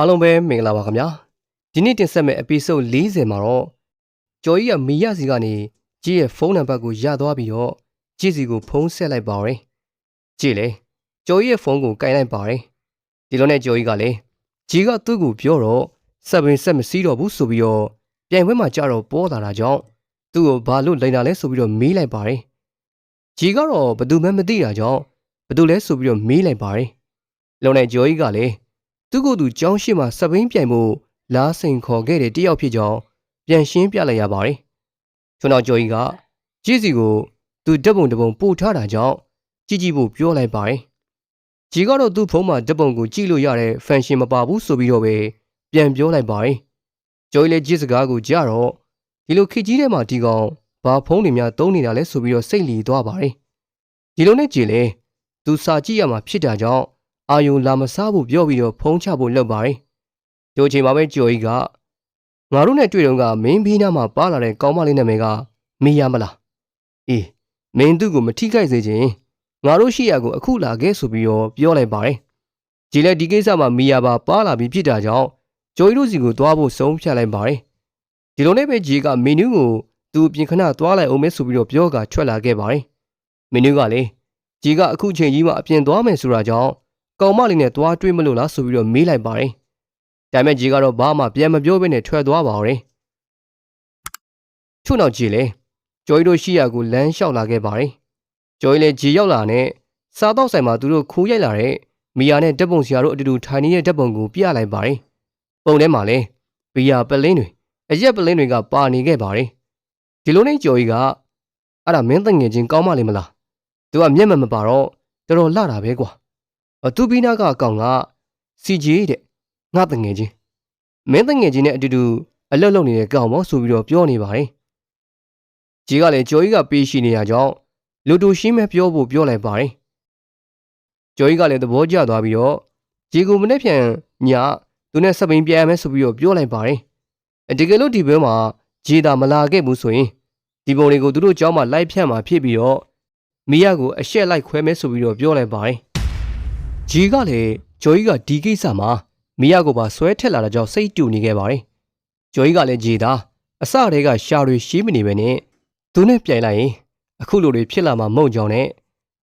အားလုံးပဲမင်္ဂလာပါခင်ဗျာဒီနေ့တင်ဆက်မယ့် episode 40မှာတော့ကျော်ကြီးကမီရစီကနေကြီးရဲ့ဖုန်းနံပါတ်ကိုရသွားပြီးတော့ကြီးစီကိုဖုန်းဆက်လိုက်ပါရယ်ကြီးလေကျော်ကြီးရဲ့ဖုန်းကိုကင်လိုက်ပါရယ်ဒီလိုနဲ့ကျော်ကြီးကလည်းကြီးကသူ့ကိုပြောတော့ဆက်ပင်ဆက်မစည်းတော့ဘူးဆိုပြီးတော့ပြိုင်ပွဲမှာကြတော့ပေါ်လာတာကြောင့်သူ့ကိုဘာလို့လိန်တာလဲဆိုပြီးတော့မေးလိုက်ပါရယ်ကြီးကတော့ဘယ်သူမှမသိတာကြောင့်ဘယ်သူလဲဆိုပြီးတော့မေးလိုက်ပါရယ်လုံနဲ့ကျော်ကြီးကလည်း သူ့ကိုယ်သူကျောင်းရှိမှစပိန်ပြိုင်မှုလားစိန်ခေါ်ခဲ့တဲ့တယောက်ဖြစ်ကြောင်းပြန်ရှင်းပြလိုက်ရပါတယ်။ကျွန်တော်ကျော်ကြီးကကြည်စီကိုသူဓာတ်ပုံတစ်ပုံပို့ထားတာကြောင့်ကြည့်ကြည့်ဖို့ပြောလိုက်ပါတယ်။ကြီးကတော့သူ့ဖုန်းမှာဓာတ်ပုံကိုကြည့်လို့ရတဲ့ဖန်ရှင်မပါဘူးဆိုပြီးတော့ပဲပြန်ပြောလိုက်ပါတယ်။ကျော်ကြီးလည်းကြည်စကားကိုကြားတော့ဒီလိုခစ်ကြီးထဲမှာဒီကောင်ဘာဖုန်းတွေများတုံးနေတာလဲဆိုပြီးတော့စိတ်လီသွားပါတယ်။ဒီလိုနဲ့ကြည်လေသူစာကြည့်ရမှာဖြစ်တာကြောင့် အာယုံလာမစားဖို့ပြောပြီးတော့ဖုံးချဖို့လုပ်ပါတယ်။ဒီအချိန်မှာပဲကျော်ကြီးကငါတို့နဲ့တွေ့တော့ကမင်းဘီးနားမှာပါလာတဲ့ကောင်းမလေးနာမည်ကမီယာမလား။အေးမင်းသူ့ကိုမထိခိုက်စေချင်ငါတို့ရှိရကိုအခုလာခဲ့ဆိုပြီးတော့ပြောလိုက်ပါတယ်။ဒီလက်ဒီကိစ္စမှာမီယာပါပါလာပြီးဖြစ်တာကြောင့်ကျော်ကြီးတို့စီကိုသွားဖို့ဆုံးဖြတ်လိုက်ပါတယ်။ဒီလိုနဲ့ပဲဂျီကမီနူးကိုသူပြင်ခဏသွားလိုက်အောင်မဲဆိုပြီးတော့ပြောကထွက်လာခဲ့ပါတယ်။မီနူးကလည်းဂျီကအခုချိန်ကြီးမှအပြင်သွားမယ်ဆိုတာကြောင့် ကောင်မလေးနဲ့တွားတွေးမလို့လားဆိုပြီးတော့မေးလိုက်ပါတယ်။ဒါပေမဲ့ကြီးကတော့ဘာမှပြန်မပြောဘဲနဲ့ထွက်သွားပါဦး။ချို့နောက်ကြီးလေကျော်ကြီးတို့ရှိရကိုလမ်းလျှောက်လာခဲ့ပါတယ်။ကျော်ကြီးလည်းကြီးရောက်လာနဲ့စားတော့ဆိုင်မှာသူတို့ခိုးရိုက်လာတဲ့မီယာနဲ့တပ်ပုံဆရာတို့အတူတူထိုင်နေတဲ့တပ်ပုံကိုပြလိုက်ပါတယ်။ပုံထဲမှာလည်းဘီယာပလင်းတွေအရက်ပလင်းတွေကပါနေခဲ့ပါတယ်။ဒီလိုနဲ့ကျော်ကြီးကအဲ့ဒါမင်းတငယ်ချင်းကောင်းမလေးမလား။ तू ကမျက်မှန်မပါတော့တော်တော်လှတာပဲကွာ။ အတူဘီနာကအကောင်က CJ တဲ့ငါတငယ်ချင်းမင်းတငယ်ချင်းနဲ့အတူတူအလုပ်လုပ်နေတဲ့ကောင်ပေါ့ဆိုပြီးတော့ပြောနေပါတယ်။ကြီးကလည်းကျော်ကြီးကပေးရှိနေရကြောင်းလူတူရှင်းမဲ့ပြောဖို့ပြောလိုက်ပါတယ်။ကျော်ကြီးကလည်းသဘောကျသွားပြီးတော့ကြီးကိုမနေ့ပြန်ညသူနဲ့စပိန်ပြန်ရမယ်ဆိုပြီးတော့ပြောလိုက်ပါတယ်။အတကယ်လို့ဒီဘဲမှာဂျေတာမလာခဲ့ဘူးဆိုရင်ဒီပုံတွေကိုသူတို့เจ้าမှာလိုက်ဖြတ်မှာဖြစ်ပြီးတော့မီယာကိုအရှက်လိုက်ခွဲမဲဆိုပြီးတော့ပြောလိုက်ပါတယ်။ ဂျီကလည်းဂျော်ကြီးကဒီကိစ္စမှာမီယာကိုပါဆွဲထက်လာတာကြောင့်စိတ်တူနေခဲ့ပါတယ်။ဂျော်ကြီးကလည်းဂျီသားအစတည်းကရှာတွေရှိမနေပဲနဲ့သူနဲ့ပြိုင်လိုက်ရင်အခုလိုတွေဖြစ်လာမှာမဟုတ်ကြောင်းနဲ့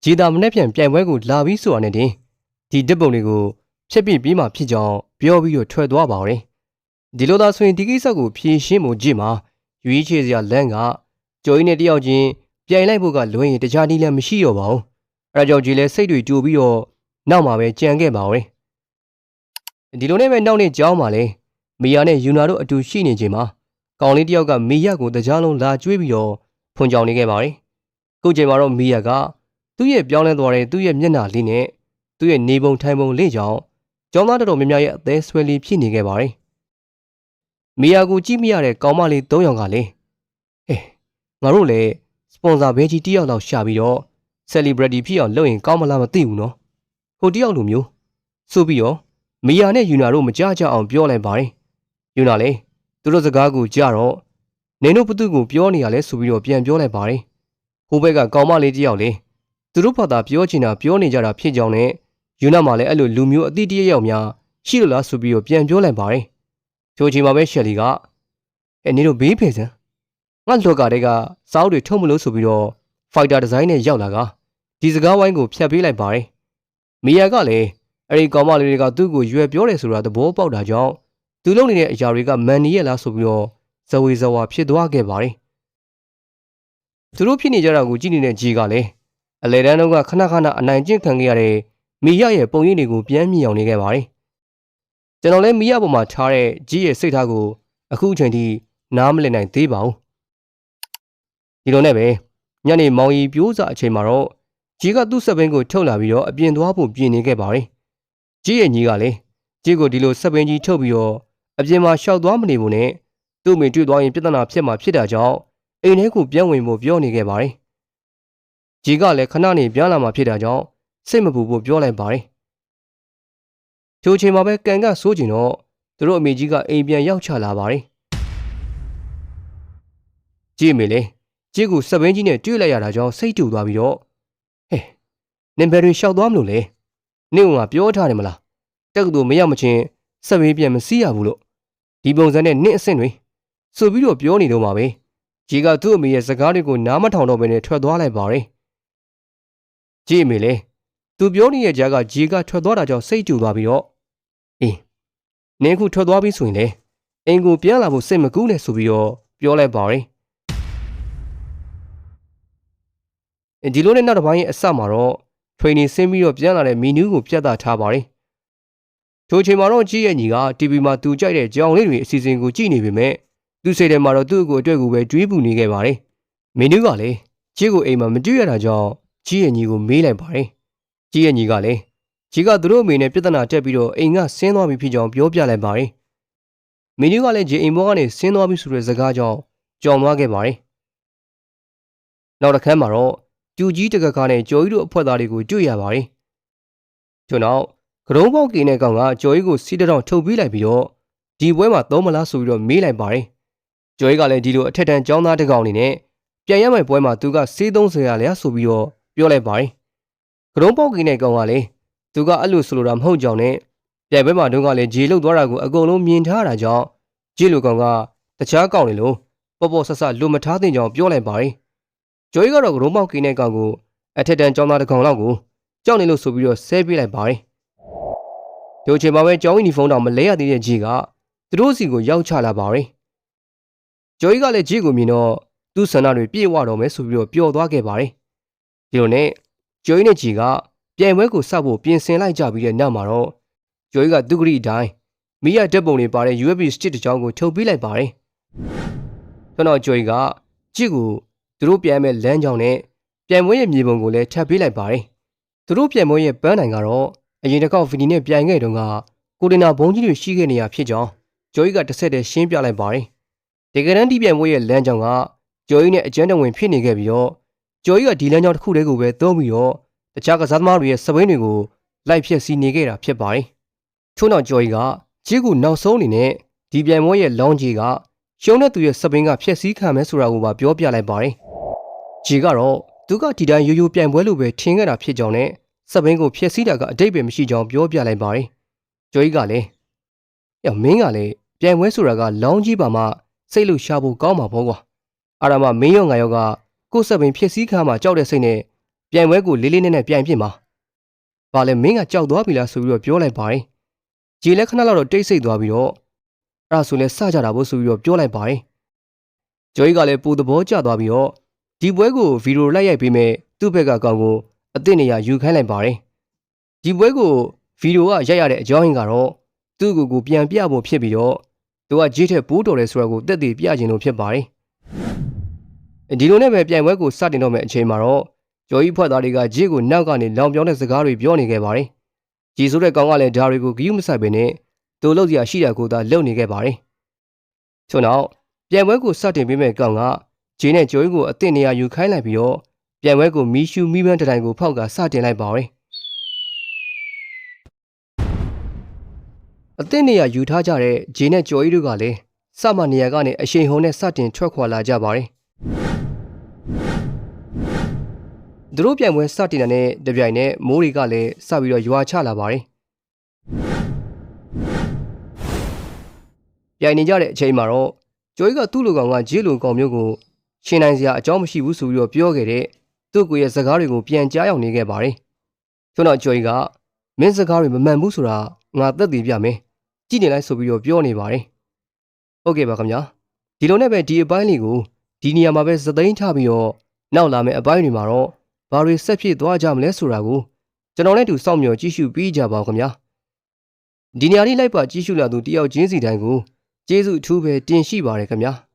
ဂျီသားမနဲ့ပြန်ပြိုင်ပွဲကိုလာပြီးဆိုတာနဲ့တင်ဒီဓာတ်ပုံတွေကိုဖျက်ပြစ်ပြီးမှဖြစ်ကြောင်းပြောပြီးတော့ထွက်သွားပါတော့။ဒီလိုသာဆိုရင်ဒီကိစ္စကိုဖြေရှင်းဖို့ကြည့်မှာရွေးချယ်စရာလမ်းကဂျော်ကြီးနဲ့တယောက်ချင်းပြိုင်လိုက်ဖို့ကလွှဲရင်တခြားနည်းလမ်းမရှိတော့ပါဘူး။အဲဒါကြောင့်ဂျီလည်းစိတ်တွေတူပြီးတော့ နောက်မှာပဲကြံခဲ့ပါဦး။ဒီလိုနဲ့ပဲနောက်နေ့ကြောင်းမှာလဲမီယာနဲ့ယူနာတို့အတူရှိနေချိန်မှာကောင်လေးတယောက်ကမီယာကိုတကြားလုံးလာကျွေးပြီးတော့ဖွန်ကြောင်နေခဲ့ပါတယ်။ခုချိန်မှာတော့မီယာကသူ့ရဲ့ပြောင်းလဲသွားတဲ့သူ့ရဲ့မျက်နှာလေးနဲ့သူ့ရဲ့နေပုံထိုင်ပုံလေးကြောင့်ကျောင်းသားတော်တော်များများရဲ့အသေးဆွဲလေးဖြစ်နေခဲ့ပါတယ်။မီယာကိုကြည့်မိရတဲ့ကောင်မလေး၃ယောက်ကလည်းဟဲ့ငါတို့လည်းစပွန်ဆာဘဲကြီးတစ်ယောက်လောက်ရှာပြီးတော့ celebrity ဖြစ်အောင်လုပ်ရင်ကောင်းမလားမသိဘူးနော်။ ဟိုတယောက်လိုမျိုးဆိုပြီးတော့မီယာနဲ့ယူနာတို့မကြကြအောင်ပြောလိုက်ပါတယ်ယူနာလည်းသူတို့စကားကိုကြားတော့နင်တို့ဘသူကိုပြောနေရလဲဆိုပြီးတော့ပြန်ပြောလိုက်ပါတယ်ဟိုဘက်ကကောင်မလေးတယောက်လေသူတို့ဘာသာပြောချင်တာပြောနေကြတာဖြစ်ကြောင်းနဲ့ယူနာမှလည်းအဲ့လိုလူမျိုးအတိတရယောက်များရှိလို့လားဆိုပြီးတော့ပြန်ပြောလိုက်ပါတယ်ချိုချိန်မှာပဲရှယ်လီကအဲနင်တို့ဘေးဖေစံငါလောက်ကတဲ့ကစောက်တွေထုတ်မလို့ဆိုပြီးတော့ဖိုက်တာဒီဇိုင်းနဲ့ရောက်လာကဒီစကားဝိုင်းကိုဖျက်ပေးလိုက်ပါတယ် မီယာကလည်းအဲ့ဒီကောင်မလေးတွေကသူ့ကိုရွယ်ပြောတယ်ဆိုတာသဘောပေါက်တာကြောင့်သူလုပ်နေတဲ့အရာတွေကမန်နီရဲ့လားဆိုပြီးတော့ဇဝေဇဝါဖြစ်သွားခဲ့ပါတယ်။သူတို့ဖြစ်နေကြတာကိုကြည့်နေတဲ့ဂျီကလည်းအလေတန်းတော့ကခဏခဏအနိုင်ကျင့်ခံခဲ့ရတဲ့မီယာရဲ့ပုံရိပ်တွေကိုပြန်မြင်အောင်နေခဲ့ပါတယ်။ကျွန်တော်လည်းမီယာပေါ်မှာထားတဲ့ဂျီရဲ့စိတ်ထားကိုအခုအချိန်ထိနားမလည်နိုင်သေးပါဘူး။ဒီလိုနဲ့ပဲညနေမောင်ရီပြိုးစာအချိန်မှာတော့ ကြီးကသူ့စက်ပင်းကိုထုတ်လာပြီးတော့အပြင်သွားဖို့ပြင်နေခဲ့ပါတယ်။ကြီးရဲ့ညီကလည်းကြီးကိုဒီလိုစက်ပင်းကြီးထုတ်ပြီးတော့အပြင်မှာရှောက်သွားမနေဘူးနဲ့သူ့မိတွေ့သွားရင်ပြဿနာဖြစ်မှာဖြစ်တာကြောင့်အိမ်ထဲကိုပြန်ဝင်ဖို့ပြောနေခဲ့ပါတယ်။ကြီးကလည်းခဏနေပြန်လာမှာဖြစ်တာကြောင့်စိတ်မပူဖို့ပြောလိုက်ပါတယ်။ချိုချိန်မှာပဲကန်ကဆိုးကျင်တော့သူတို့အမေကြီးကအိမ်ပြန်ရောက်ချလာပါတယ်။ကြီးအမေလေကြီးကိုစက်ပင်းကြီးနဲ့တွေ့လိုက်ရတာကြောင့်စိတ်တူသွားပြီးတော့ဟဲ့ နင်ဘယ်တွင်ရှောက်သွားမလို့လဲနင့်ကပြောထားတယ်မလားတက္ကသိုလ်မရောက်မချင်းစဆက်ပြီးပြန်မစီးရဘူးလို့ဒီပုံစံနဲ့နင့်အဆင့်တွေဆိုပြီးတော့ပြောနေတော့မှာပဲဂျီကသူ့အမေရဲ့စကားတွေကိုနားမထောင်တော့ဘဲနဲ့ထွက်သွားလိုက်ပါတယ်ဂျီအမေလေသူပြောနေတဲ့ကြားကဂျီကထွက်သွားတာကြောင့်စိတ်ကြူသွားပြီးတော့အေးနင်းခုထွက်သွားပြီဆိုရင်လေအင်ကိုပြန်လာဖို့စိတ်မကူးနဲ့ဆိုပြီးတော့ပြောလိုက်ပါတယ်ဒီလိုနဲ့နောက်တစ်ပိုင်းရဲ့အစမှာတော့ training ဆင်းပြီးတော့ပြန်လာတဲ့မီနူးကိုပြတ်သားထားပါတယ်ထိုချိန်မှာတော့ကြီးရဲ့ညီက TV မှာသူကြိုက်တဲ့ကြောင်လေးတွေအစီအစဉ်ကိုကြည့်နေပေမဲ့သူစိတ်ထဲမှာတော့သူ့ကိုအတွက်ကိုပဲတွေးပူနေခဲ့ပါတယ်မီနူးကလည်းကြီးကိုအိမ်မှာမတွေ့ရတာကြောင့်ကြီးရဲ့ညီကိုမေးလိုက်ပါတယ်ကြီးရဲ့ညီကလည်းကြီးကသူတို့အမေနဲ့ပြဿနာတက်ပြီးတော့အိမ်ကဆင်းသွားပြီဖြစ်ကြောင်းပြောပြလိုက်ပါတယ်မီနူးကလည်းဂျီအိမ်ဘောကနေဆင်းသွားပြီဆိုတဲ့စကားကြောင့်ကြောင်သွားခဲ့ပါတယ်နောက်တစ်ခါမှာတော့ ကျူကြီးတကကားနဲ့ကျော်ကြီးတို့အဖွဲ့သားတွေကိုတွေ့ရပါတယ်ကျွန်တော်ကရုံးပေါက်ကင်းတဲ့ကောင်ကကျော်ကြီးကိုစီးတောင်ထုတ်ပြီးလိုက်ပြီးတော့ဒီပွဲမှာသုံးမလားဆိုပြီးတော့မေးလိုက်ပါတယ်ကျော်ကြီးကလည်းဒီလိုအထက်တန်းចောင်းသားတစ်ကောင်အနေနဲ့ပြန်ရမယ့်ပွဲမှာသူကစေး30ရလျာဆိုပြီးတော့ပြောလိုက်ပါတယ်ကရုံးပေါက်ကင်းတဲ့ကောင်ကလည်းသူကအဲ့လိုဆိုလိုတာမဟုတ်ကြောင်နဲ့ပြန်ပွဲမှာတုန်းကလည်းဂျေလုတ်သွားတာကိုအကုန်လုံးမြင်ထားတာကြောင့်ဂျေလူကောင်ကတခြားကောင်တွေလိုပေါ့ပေါ့ဆဆလွတ်မထားသင့်ကြောင်ပြောလိုက်ပါတယ် ကျော်ကြီးကတော့ကရုံးပေါက်ကင်းတဲ့ကောင်ကိုအထက်တန်းចောင်းသားတစ်ကောင်လောက်ကိုကြောက်နေလို့ဆိုပြီးတော့ဆဲပေးလိုက်ပါတယ်ဒီအချိန်မှာပဲကျောင်းယူနီဖောင်းတောင်မလဲရသေးတဲ့ဂျီကသူတို့စီကိုရောက်ချလာပါတယ်ကျော်ကြီးကလည်းဂျီကိုမြင်တော့သူ့ဆန္ဒတွေပြည့်ဝတော့မယ်ဆိုပြီးတော့ပျော်သွားခဲ့ပါတယ်ဒီလိုနဲ့ကျော်ကြီးနဲ့ဂျီကပြိုင်ပွဲကိုစောက်ဖို့ပြင်ဆင်လိုက်ကြပြီးတဲ့နောက်မှာတော့ကျော်ကြီးကသူ့ဂရီအတိုင်းမိရဓာတ်ပုံတွေပါတဲ့ USB stick တစ်ချောင်းကိုထုတ်ပေးလိုက်ပါတယ်ကျွန်တော်ကျော်ကြီးကဂျီကို သူတို့ပြန်မဲ့လမ်းကြောင်းနဲ့ပြိုင်ပွဲရဲ့မြေပုံကိုလည်းထပ်ပေးလိုက်ပါတယ်သူတို့ပြိုင်ပွဲရဲ့ပန်းနိုင်ကတော့အရင်တစ်ခေါက်ဗီဒီနဲ့ပြိုင်ခဲ့တုန်းကကိုတင်နာဘုံကြီးတွေရှိခဲ့နေရဖြစ်ကြောင်းဂျိုကြီးကတစ်ဆက်တည်းရှင်းပြလိုက်ပါတယ်ဒီကရန်တီပြိုင်ပွဲရဲ့လမ်းကြောင်းကဂျိုကြီးနဲ့အကျန်းတဝင်ဖြစ်နေခဲ့ပြီးတော့ဂျိုကြီးကဒီလမ်းကြောင်းတစ်ခုတည်းကိုပဲသုံးပြီးတော့တခြားကစားသမားတွေရဲ့စပိန်တွေကိုလိုက်ဖြက်စီးနေခဲ့တာဖြစ်ပါတယ်ထို့နောက်ဂျိုကြီးကဂျီကိုနောက်ဆုံးအနေနဲ့ဒီပြိုင်ပွဲရဲ့လောင်းကြီးကရှုံးတဲ့သူရဲ့စပိန်ကဖြက်စီးခံမယ်ဆိုတာကိုပါပြောပြလိုက်ပါတယ် ဂျီကတော့သူကဒီတိုင်းရိုးရိုးပြိုင်ပွဲလိုပဲထင်ခဲ့တာဖြစ်ကြောင်းနဲ့စပိန်ကိုဖျက်ဆီးတာကအတိတ်ပဲမရှိကြောင်းပြောပြလိုက်ပါတယ်။ကျော်ကြီးကလည်းရမင်းကလည်းပြိုင်ပွဲဆိုတာကလောင်းကြီးပါမှစိတ်လို့ရှာဖို့ကောင်းမှာပေါ့ကွာ။အာရမမင်းရောငါရောကကိုယ်စပိန်ဖျက်ဆီးခါမှကြောက်တဲ့စိတ်နဲ့ပြိုင်ပွဲကိုလေးလေးနက်နက်ပြိုင်ပြစ်မှာ။ဘာလဲမင်းကကြောက်သွားပြီလားဆိုပြီးတော့ပြောလိုက်ပါတယ်။ဂျီလည်းခဏလောက်တော့တိတ်ဆိတ်သွားပြီးတော့အဲ့ဒါဆိုလဲစကြတာဖို့ဆိုပြီးတော့ပြောလိုက်ပါတယ်။ကျော်ကြီးကလည်းပူသဘောကျသွားပြီးတော့ ဒီပွဲကိုဗီဒီယိုလိုက်ရိုက်ပေးမယ်သူ့ဘက်ကကောင်ကိုအသင့်နေရယူခိုင်းလိုက်ပါတယ်။ဒီပွဲကိုဗီဒီယိုကရိုက်ရတဲ့အကြောင်းရင်းကတော့သူ့ကိုယ်ကိုပြန်ပြဖို့ဖြစ်ပြီးတော့သူကဂျေးထက်ပိုးတော်တယ်ဆိုတာကိုတက်တည်ပြခြင်းလို့ဖြစ်ပါတယ်။ဒီလိုနဲ့ပဲပြိုင်ပွဲကိုစတင်တော့မယ့်အချိန်မှာတော့ကျော်ကြီးဖွဲ့သားတွေကဂျေးကိုနောက်ကနေလောင်ပြောင်းတဲ့စကားတွေပြောနေခဲ့ပါတယ်။ဂျီဆိုတဲ့ကောင်ကလည်းဒါတွေကိုဂယုမဆိုင်ပဲနဲ့သူလုပ်စရာရှိတာကိုသာလုပ်နေခဲ့ပါတယ်။ထို့နောက်ပြိုင်ပွဲကိုစတင်ပေးမဲ့ကောင်က ဂျေးနဲ့ကျော်ကြီးကိုအသင့်နေရာယူခိုင်းလိုက်ပြီးတော့ပြိုင်ပွဲကိုမီးရှူမီးပန်းတတိုင်ကိုဖောက်ကစတင်လိုက်ပါရယ်အသင့်နေရာယူထားကြတဲ့ဂျင်းနဲ့ကျော်ကြီးတို့ကလည်းစမနေရာကနေအရှိန်ဟုန်နဲ့စတင်ထွက်ခွာလာကြပါရယ်သူတို့ပြိုင်ပွဲစတင်တဲ့နဲ့တပြိုင်နက်မိုးတွေကလည်းစပြီးတော့ရွာချလာပါရယ်ပြိုင်နေကြတဲ့အချိန်မှာတော့ကျော်ကြီးကသူ့လူကောင်ကဂျေးလူကောင်မျိုးကို ရှင်နိုင်စရာအကြောင်းမရှိဘူးဆိုပြီးတော့ပြောခဲ့တဲ့သူ့ကိုယ်ရဲ့စကားတွေကိုပြန်ကြားရောက်နေခဲ့ပါတယ်။ကျွန်တော်ကြွေကမင်းစကားတွေမမှန်ဘူးဆိုတာငါသက်သေပြမယ်။ကြည့်နေလိုက်ဆိုပြီးတော့ပြောနေပါတယ်။ဟုတ်ကဲ့ပါခင်ဗျာ။ဒီလိုနဲ့ပဲဒီအပိုင်းလေးကိုဒီနေရာမှာပဲသသိမ်းထားပြီးတော့နောက်လာမယ့်အပိုင်းတွေမှာတော့ဘာတွေဆက်ဖြစ်သွားကြမလဲဆိုတာကိုကျွန်တော်နဲ့တူစောင့်မျှော်ကြည့်ရှုပြီးကြပါဦးခင်ဗျာ။ဒီနေရာလေးလိုက်ပါကြည့်ရှုလာသူတယောက်ချင်းစီတိုင်းကိုကျေးဇူးအထူးပဲတင်ရှိပါတယ်ခင်ဗျာ။